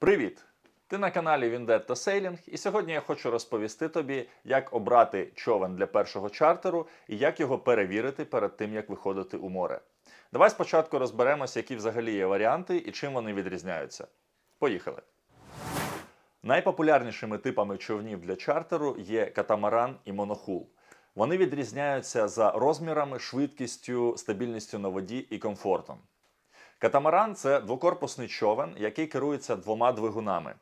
Привіт! Ти на каналі Vendetta Sailing, і сьогодні я хочу розповісти тобі, як обрати човен для першого чартеру і як його перевірити перед тим, як виходити у море. Давай спочатку розберемося, які взагалі є варіанти і чим вони відрізняються. Поїхали! Найпопулярнішими типами човнів для чартеру є катамаран і монохул. Вони відрізняються за розмірами, швидкістю, стабільністю на воді і комфортом. Катамаран це двокорпусний човен, який керується двома двигунами.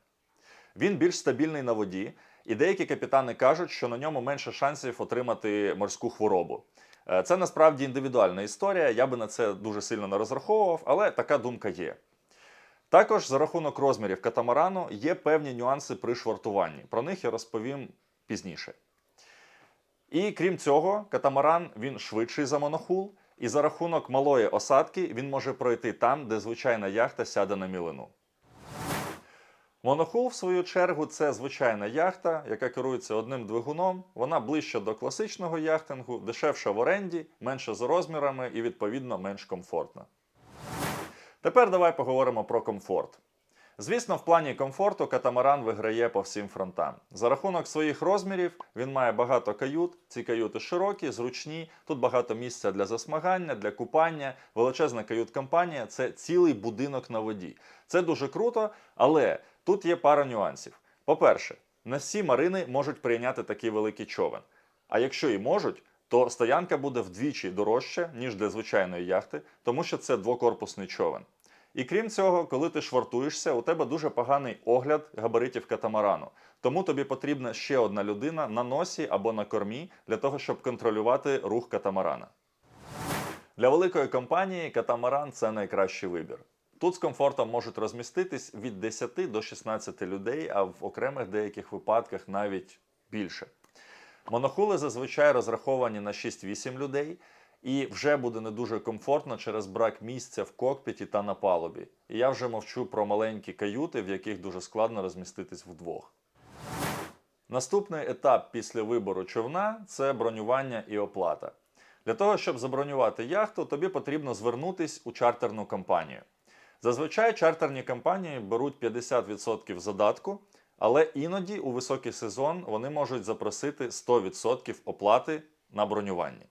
Він більш стабільний на воді, і деякі капітани кажуть, що на ньому менше шансів отримати морську хворобу. Е, Це насправді індивідуальна історія, я би на це дуже сильно не розраховував, але така думка є. Також за рахунок розмірів катамарану є певні нюанси при швартуванні. Про них я розповім пізніше. І крім цього, катамаран він швидший за монохул, і за рахунок малої осадки він може пройти там, де звичайна яхта сяде на мілину. Монохул, в свою чергу, це звичайна яхта, яка керується одним двигуном. Вона ближче до класичного яхтингу, дешевша в оренді, менше за розмірами і, відповідно, менш комфортна. Тепер давай поговоримо про комфорт. Звісно, в плані комфорту катамаран виграє по всім фронтам. За рахунок своїх розмірів він має багато кают. Ці каюти широкі, зручні. Тут багато місця для засмагання, для купання. Величезна кают-компанія це цілий будинок на воді. Це дуже круто, але тут є пара нюансів. По-перше, не всі марини можуть прийняти такий великий човен. А якщо і можуть, то стоянка буде вдвічі дорожча, ніж для звичайної яхти, тому що це двокорпусний човен. І крім цього, коли ти швартуєшся, у тебе дуже поганий огляд габаритів катамарану. Тому тобі потрібна ще одна людина на носі або на кормі для того, щоб контролювати рух катамарана. Для великої компанії катамаран це найкращий вибір. Тут з комфортом можуть розміститись від 10 до 16 людей, а в окремих деяких випадках навіть більше. Монохули зазвичай розраховані на 6-8 людей, і вже буде не дуже комфортно через брак місця в кокпіті та на палубі. І я вже мовчу про маленькі каюти, в яких дуже складно розміститись вдвох. Наступний етап після вибору човна це бронювання і оплата. Для того, щоб забронювати яхту, тобі потрібно звернутись у чартерну компанію. Зазвичай чартерні компанії беруть 50% задатку, але іноді у високий сезон вони можуть запросити 100% оплати на бронюванні.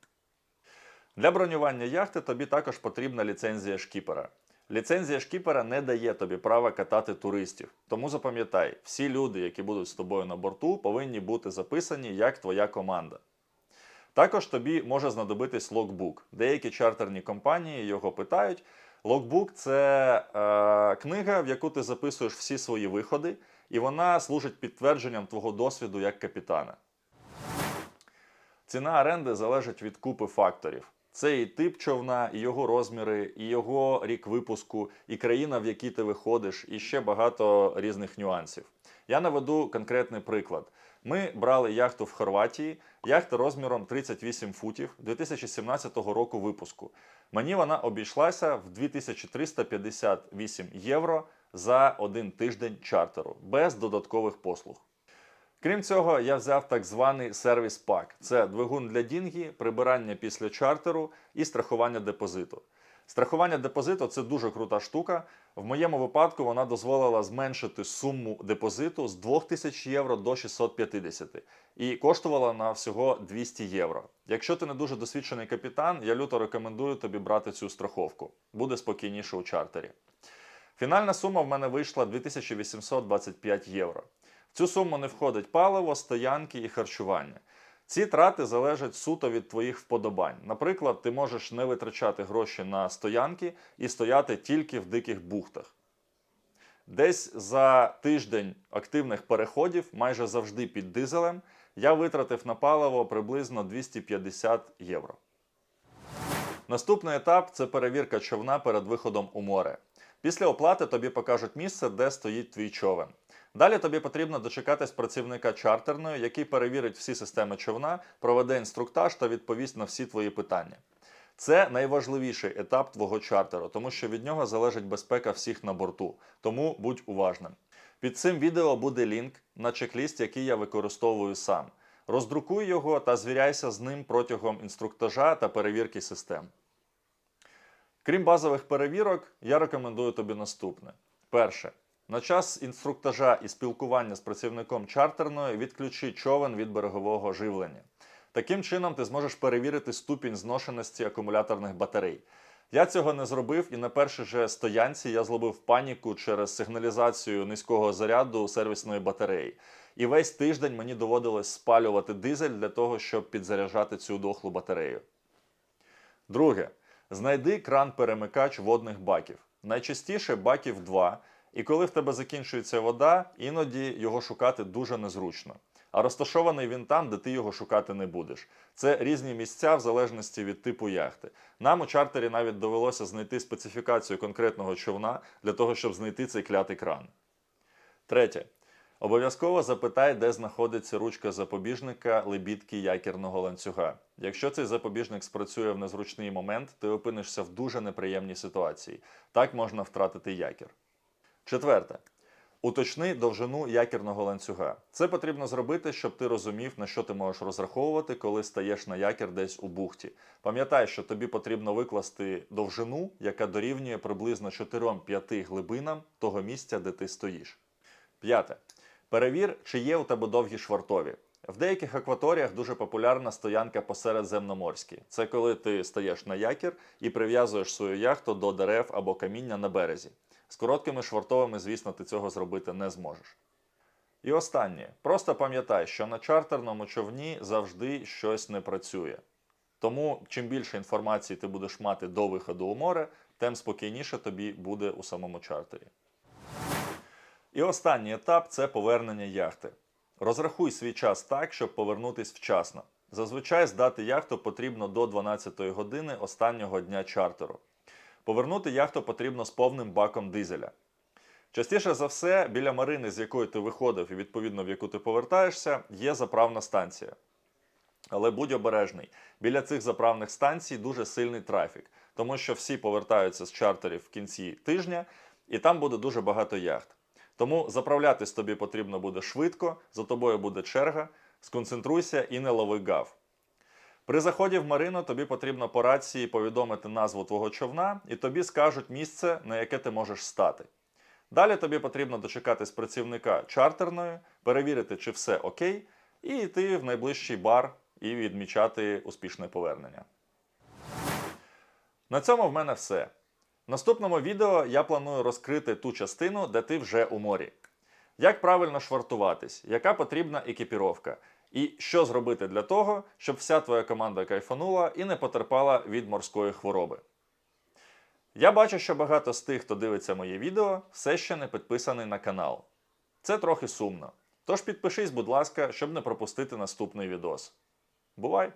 Для бронювання яхти тобі також потрібна ліцензія шкіпера. Ліцензія шкіпера не дає тобі права катати туристів. Тому запам'ятай, всі люди, які будуть з тобою на борту, повинні бути записані як твоя команда. Також тобі може знадобитись логбук. Деякі чартерні компанії його питають. Логбук це е, книга, в яку ти записуєш всі свої виходи, і вона служить підтвердженням твого досвіду як капітана. Ціна оренди залежить від купи факторів. Це і тип човна, і його розміри, і його рік випуску, і країна, в якій ти виходиш, і ще багато різних нюансів. Я наведу конкретний приклад. Ми брали яхту в Хорватії, яхта розміром 38 футів 2017 року випуску. Мені вона обійшлася в 2358 євро за один тиждень чартеру без додаткових послуг. Крім цього, я взяв так званий сервіс пак: це двигун для дінгі, прибирання після чартеру і страхування депозиту. Страхування депозиту це дуже крута штука. В моєму випадку вона дозволила зменшити суму депозиту з 2000 євро до 650 і коштувала на всього 200 євро. Якщо ти не дуже досвідчений капітан, я люто рекомендую тобі брати цю страховку. Буде спокійніше у чартері. Фінальна сума в мене вийшла 2825 євро. Цю суму не входить паливо, стоянки і харчування. Ці трати залежать суто від твоїх вподобань. Наприклад, ти можеш не витрачати гроші на стоянки і стояти тільки в диких бухтах. Десь за тиждень активних переходів, майже завжди під дизелем, я витратив на паливо приблизно 250 євро. Наступний етап це перевірка човна перед виходом у море. Після оплати тобі покажуть місце, де стоїть твій човен. Далі тобі потрібно дочекатись працівника чартерної, який перевірить всі системи човна, проведе інструктаж та відповість на всі твої питання. Це найважливіший етап твого чартеру, тому що від нього залежить безпека всіх на борту. Тому будь уважним. Під цим відео буде лінк на чек-ліст, який я використовую сам. Роздрукуй його та звіряйся з ним протягом інструктажа та перевірки систем. Крім базових перевірок, я рекомендую тобі наступне: перше На час інструктажа і спілкування з працівником чартерної відключи човен від берегового живлення. Таким чином ти зможеш перевірити ступінь зношеності акумуляторних батарей. Я цього не зробив, і на першій же стоянці я зловив паніку через сигналізацію низького заряду сервісної батареї. І весь тиждень мені доводилось спалювати дизель для того, щоб підзаряджати цю дохлу батарею. Друге. Знайди кран-перемикач водних баків. Найчастіше баків два, і коли в тебе закінчується вода, іноді його шукати дуже незручно. А розташований він там, де ти його шукати не будеш. Це різні місця в залежності від типу яхти. Нам у чартері навіть довелося знайти специфікацію конкретного човна для того, щоб знайти цей клятий кран. Третє. Обов'язково запитай, де знаходиться ручка запобіжника лебідки якірного ланцюга. Якщо цей запобіжник спрацює в незручний момент, ти опинишся в дуже неприємній ситуації. Так можна втратити якір. Четверте. Уточни довжину якірного ланцюга. Це потрібно зробити, щоб ти розумів, на що ти можеш розраховувати, коли стаєш на якір десь у бухті. Пам'ятай, що тобі потрібно викласти довжину, яка дорівнює приблизно 4-5 глибинам того місця, де ти стоїш. П'яте. Перевір, чи є у тебе довгі швартові. В деяких акваторіях дуже популярна стоянка посеред земноморській. Це коли ти стаєш на якір і прив'язуєш свою яхту до дерев або каміння на березі. З короткими швартовими, звісно, ти цього зробити не зможеш. І останнє. Просто пам'ятай, що на чартерному човні завжди щось не працює. Тому чим більше інформації ти будеш мати до виходу у море, тим спокійніше тобі буде у самому чартері. І останній етап це повернення яхти. Розрахуй свій час так, щоб повернутись вчасно. Зазвичай здати яхту потрібно до 12 години останнього дня чартеру. Повернути яхту потрібно з повним баком дизеля. Частіше за все, біля марини, з якої ти виходив і відповідно в яку ти повертаєшся, є заправна станція. Але будь обережний, біля цих заправних станцій дуже сильний трафік, тому що всі повертаються з чартерів в кінці тижня, і там буде дуже багато яхт. Тому заправлятись тобі потрібно буде швидко, за тобою буде черга, сконцентруйся і не лови гав. При заході в марину тобі потрібно по рації повідомити назву твого човна, і тобі скажуть місце, на яке ти можеш стати. Далі тобі потрібно дочекатись працівника чартерної, перевірити, чи все окей, і йти в найближчий бар і відмічати успішне повернення. На цьому в мене все. В наступному відео я планую розкрити ту частину, де ти вже у морі. Як правильно швартуватись, яка потрібна екіпіровка, і що зробити для того, щоб вся твоя команда кайфанула і не потерпала від морської хвороби. Я бачу, що багато з тих, хто дивиться моє відео, все ще не підписаний на канал. Це трохи сумно. Тож підпишись, будь ласка, щоб не пропустити наступний відос. Бувай!